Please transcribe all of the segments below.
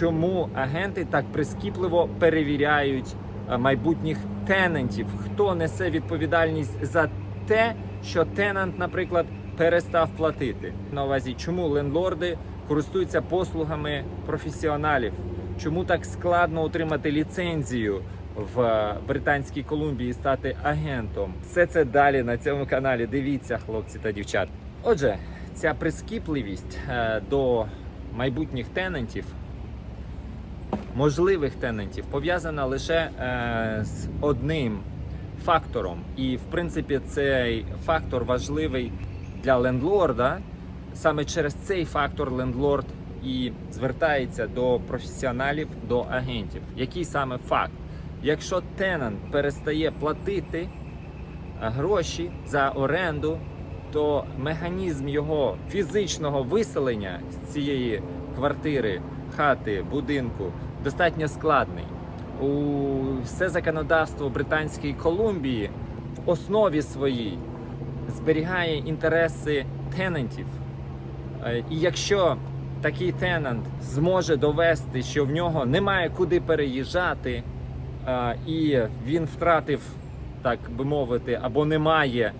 чому агенти так прискіпливо перевіряють е, майбутніх тенантів. Хто несе відповідальність за те, що тенант, наприклад, перестав платити? На увазі, чому лендлорди користуються послугами професіоналів? Чому так складно отримати ліцензію в е, Британській Колумбії стати агентом? Все це далі на цьому каналі. Дивіться, хлопці та дівчат. Отже, ця прискіпливість е, до майбутніх тенантів, можливих тенантів, пов'язана лише е, з одним фактором. І, в принципі, цей фактор важливий для лендлорда. Саме через цей фактор лендлорд і звертається до професіоналів, до агентів. Який саме факт? Якщо тенант перестає платити гроші за оренду, то механізм його фізичного виселення з цієї квартири, хати, будинку достатньо складний. У все законодавство Британської Колумбії в основі своїй зберігає інтереси тенантів. Е, І якщо такий тенант зможе довести, що в нього немає куди переїжджати, е, і він втратив, так би мовити, або немає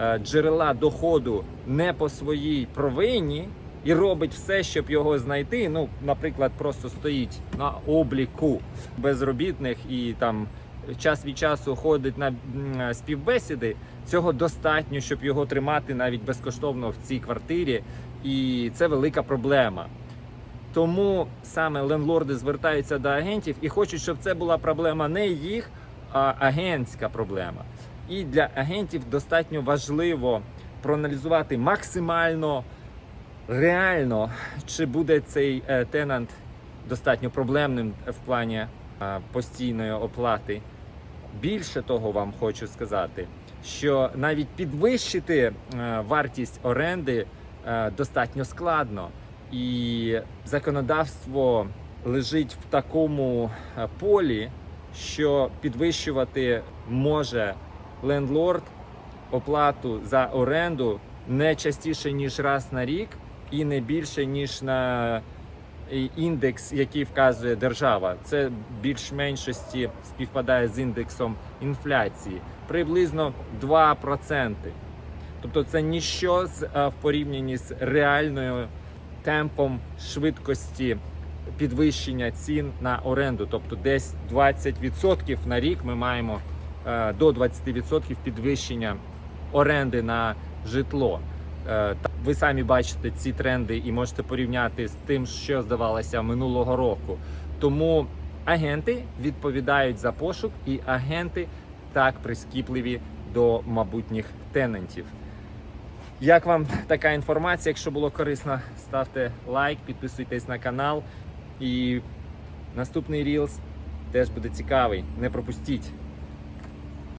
е, джерела доходу не по своїй провині, і робить все, щоб його знайти. Ну, наприклад, просто стоїть на обліку безробітних і там час від часу ходить на співбесіди. Цього достатньо, щоб його тримати навіть безкоштовно в цій квартирі, і це велика проблема. Тому саме лендлорди звертаються до агентів і хочуть, щоб це була проблема не їх, а агентська проблема. І для агентів достатньо важливо проаналізувати максимально реально, чи буде цей е, тенант достатньо проблемним в плані постійної оплати. Більше того, вам хочу сказати, що навіть підвищити е, вартість оренди е, достатньо складно, і законодавство лежить в такому полі, що підвищувати може лендлорд оплату за оренду не частіше ніж раз на рік, і не більше ніж на індекс, який вказує держава. Це більш-меншості співпадає з індексом інфляції, приблизно 2%. Тобто це ніщо е, в порівнянні з реальною темпом швидкості підвищення цін на оренду. Тобто десь 20% на рік ми маємо е, до 20% підвищення оренди на житло. Ви самі бачите ці тренди і можете порівняти з тим, що здавалося минулого року. Тому агенти відповідають за пошук, і агенти так прискіпливі до майбутніх тенантів. Як вам така інформація? Якщо було корисно, ставте лайк, підписуйтесь на канал. І наступний Reels теж буде цікавий. Не пропустіть.